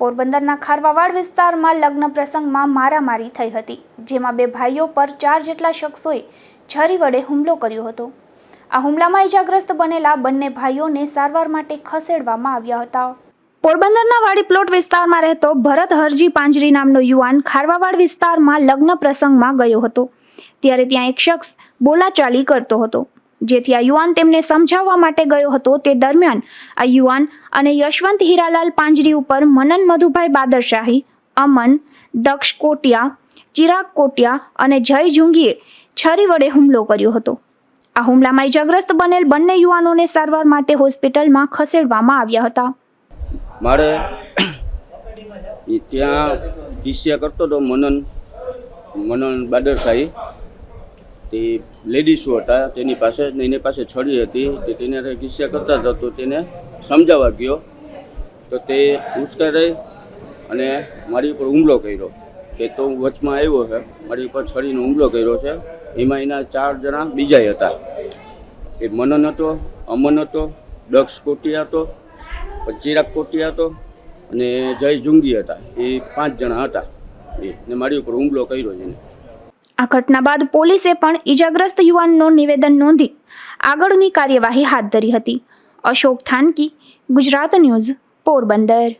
પોરબંદરના ખારવાવાડ વિસ્તારમાં લગ્ન પ્રસંગમાં મારામારી થઈ હતી, જેમાં બે ભાઈઓ પર ચાર જેટલા શખ્સોએ છરી વડે હુમલો કર્યો હતો. આ હુમલામાં ઇજાગ્રસ્ત બનેલા બંને ભાઈઓને સારવાર માટે ખસેડવામાં આવ્યા હતા. પોરબંદરના વાડી પ્લોટ વિસ્તારમાં રહેતો ભરત હરજી પાંજરી નામનો યુવાન ખારવાવાડ વિસ્તારમાં લગ્ન પ્રસંગમાં ગયો હતો, ત્યારે ત્યાં એક શખ્સ બોલાચાલી કરતો હતો. જેથી આ યુવાન તેમને સમજાવવા માટે ગયો હતો તે દરમિયાન આ યુવાન અને યશવંત હીરાલાલ પાંજરી ઉપર મનન મધુભાઈ બાદરશાહી, અમન, દક્ષ કોટિયા, ચિરાગ કોટિયા અને જય જુંગીએ છરી વડે હુમલો કર્યો હતો. આ હુમલામાં ઇજાગ્રસ્ત બનેલ બંને યુવાનોને સારવાર માટે હોસ્પિટલમાં ખસેડવામાં આવ્યા હતા. મારે ત્યાં કિસ્યા કરતો હતો મનન મનન બાદરશાહી. તે લેડીસો હતા, તેની પાસે એની પાસે છડી હતી, તે તેને કિસ્સા કરતા હતા તો તેને સમજાવવા ગયો. તો તે ઉશ્કેરાઈ અને મારી ઉપર હુમલો કર્યો. કે તો હું વચમાં આવ્યો છે, મારી ઉપર છડીનો હુમલો કર્યો છે. એમાં એના ચાર જણા બીજા હતા. એ મનન હતો, અમન હતો, દક્ષ કોટિયા હતો ચિરાગ કોટિયા હતો અને જય જુંગી હતા. એ પાંચ જણા હતા. એ મારી ઉપર હુમલો કર્યો છે આ ઘટના બાદ પોલીસે પણ ઇજાગ્રસ્ત યુવાનનો નિવેદન નોંધી આગળની કાર્યવાહી હાથ ધરી હતી. અશોક થાનકી, ગુજરાત ન્યૂઝ, પોરબંદર.